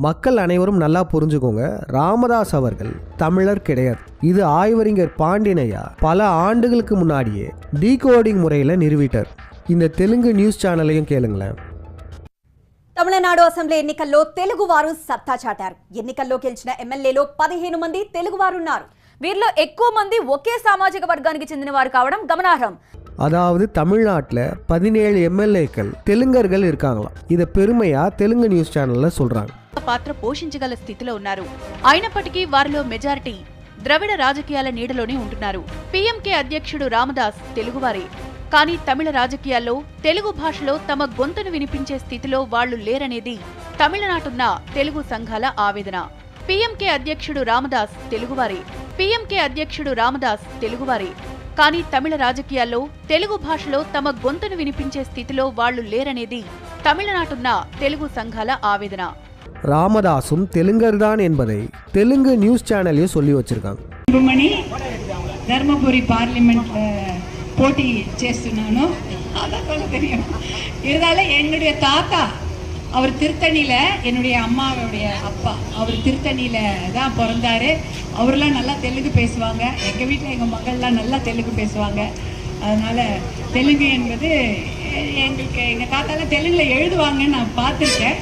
மக்கள் அனைவரும் நல்லா புரிஞ்சுக்கோங்க ராமதாஸ் அவர்கள் தமிழர் கிடையாது இது ஆய்வறிஞர் பாண்டியனையா பல ஆண்டுகளுக்கு முன்னாடியே டீகோடிங் முறையில் நிறுவிட்டார் இந்த தெலுங்கு நியூஸ் சேனலையும் கேளுங்களேன் తమిళనాడు అసెంబ్లీ ఎన్నికల్లో తెలుగువారు సత్తా చాటారు ఎన్నికల్లో గెలిచిన ఎమ్మెల్యేలో పదిహేను మంది తెలుగువారున్నారు వీరిలో ఎక్కువ మంది ఒకే సామాజిక వర్గానికి చెందిన వారు కావడం గమనార్హం அதாவது தமிழ்நாட்டில் பதினேழு எம்எல்ஏக்கள் தெலுங்கர்கள் இருக்காங்களாம் இதை பெருமையாக தெலுங்கு நியூஸ் சேனலில் சொல்கிறாங்க పాత్ర పోషించగల స్థితిలో ఉన్నారు. అయినప్పటికీ వారిలో మెజారిటీ ద్రవిడ రాజకీయాల నీడలోనే ఉంటున్నారు. పీఎంకే అధ్యక్షుడు రామదాస్ తెలుగువారే. కానీ తమిళ రాజకీయాల్లో తెలుగు భాషలో తమ గొంతును వినిపించే స్థితిలో వాళ్ళు లేరనేది తమిళనాటున్న తెలుగు సంఘాల ఆవేదన. పీఎంకే అధ్యక్షుడు రామదాస్ తెలుగువారే. పీఎంకే అధ్యక్షుడు రామదాస్ తెలుగువారే. కానీ తమిళ రాజకీయాల్లో తెలుగు భాషలో తమ గొంతును వినిపించే స్థితిలో వాళ్ళు లేరనేది తమిళనాటున్న తెలుగు సంఘాల ఆవేదన. ராமதாசும் தெலுங்கர் தான் என்பதை தெலுங்கு நியூஸ் சேனல்லையும் சொல்லி வச்சிருக்காங்க సుబ్రమణి தர்மபுரி பார்லிமெண்ட்ல போட்டி చేస్తున్నాను அதான் சொல்ல தெரியும் இருந்தாலும் என்னுடைய தாத்தா அவர் திருத்தணியில என்னுடைய அம்மாவுடைய அப்பா அவர் திருத்தணியில தான் பிறந்தாரு அவரெல்லாம் நல்லா தெலுங்கு பேசுவாங்க எங்க வீட்டில் எங்க மகள்லாம் நல்லா தெலுங்கு பேசுவாங்க அதனால தெலுங்கு என்பது எ- எங்களுக்கு எங்க தாத்தாலாம் தெலுங்குல எழுதுவாங்கன்னு நான் பார்த்துருக்கேன்